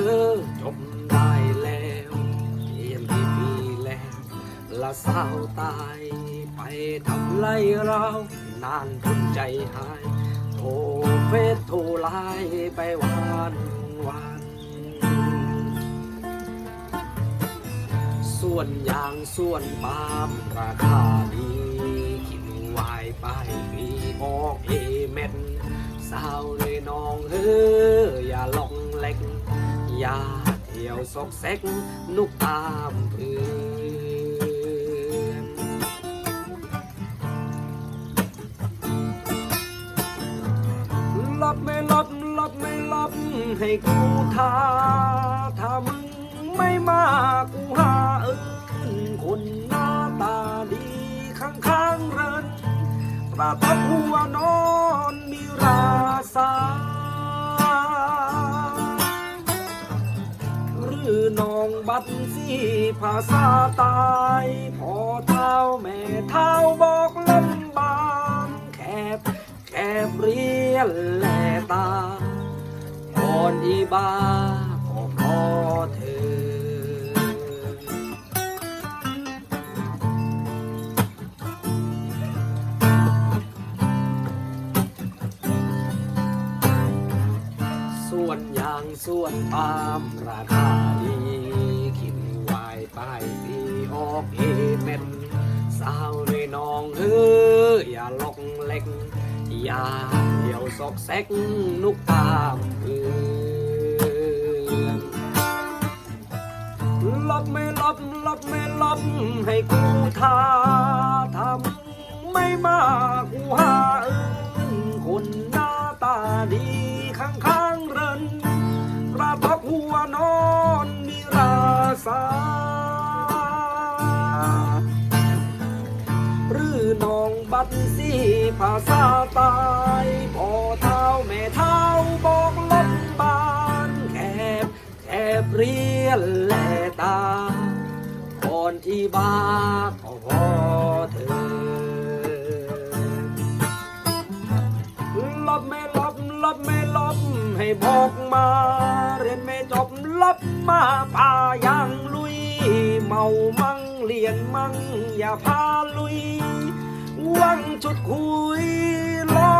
อจบได้แล้วเยี่ยมที่ปีแล้วละสาวตาย ไปทำไรเรานานทนใจหายโทรเฟซโทรไลน์ไปวันวันส่วนยางส่วนปาล์มราคาดีกินวายไปมีออกเอเม็ดสาวเลยน้องเฮ้ ซอกแซกนุกตามเพื่อนลบไม่ลบลบไม่ลบให้กูท่าถ้ามึงไม่มากูหาเอินคนหน้าตาดีข้างข้างๆเรินประทับหัวนอนมีราสา น้องบัดสีภาษาตายพอเท้าแม่เท้าบอกลำบากแคบแคบเรียนแลตาก่อนอีบาก็พอเธอ ส่วนปาล์มราคาดีขินวายป้ายปีออกเอเม็นสาวเลยน้องเอ้ออย่าลอกเล็ก อย่าเดี่ยวซอกแซกนุกตามเพื่อนลบไม่ลบลบไม่ลบให้กูท่าถ้ามึงไม่มากูหาเอินคนหน้าตาดีข้างข้างๆ หัวนอนมีราสาหรือน้องบัดสีภาษาตายพอเท้าแม่เท้าบอกลบบานแคบแคบเรียนแลตาก่อนที่บ้าก็พอเธอลบไม่ลบลบไม่ลบให้บอกมาเรียนไม ลับมาป่ายังลุย เมามั่งเลียนมั่งอย่าพาลุย วังจุดคุยลบ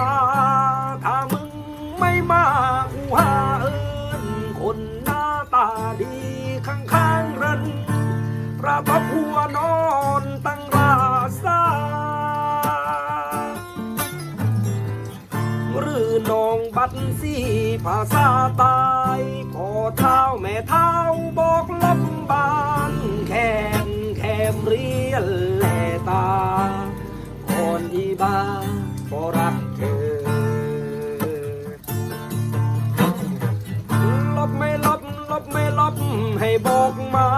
าถ้ามึงไม่มากูหาเอินคนหน้าตาดีข้างข้างๆรันประทับหัวนอนตั้งราซาหรือน้องบัดสีภาษาตายพอเท้าแม่เท้าบอกลำบานแคมแคมเรียนแลตาก่อนที่บ้าก็รัก บอกมา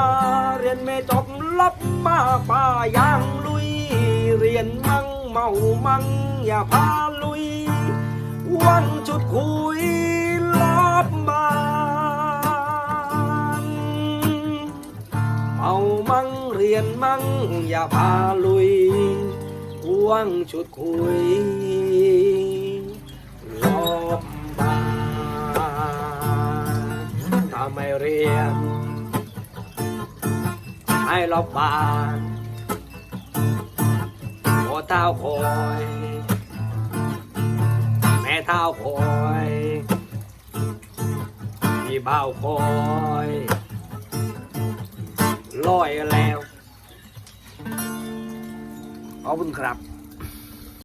เรียนไม่จบลบมาป่ายางลุย เรียนมั่งเมามั่งอย่าพาลุย วันจุดคุยลบมาเมามั่งเรียนมั่งอย่าพาลุยว่างชุดคุยลอบบาถ้าไม่เรียน ให้ลบบานหัวเท้าคอย แม่เท้าคอยมีเบ้าคอยลอยแล้วขอบคุณครับ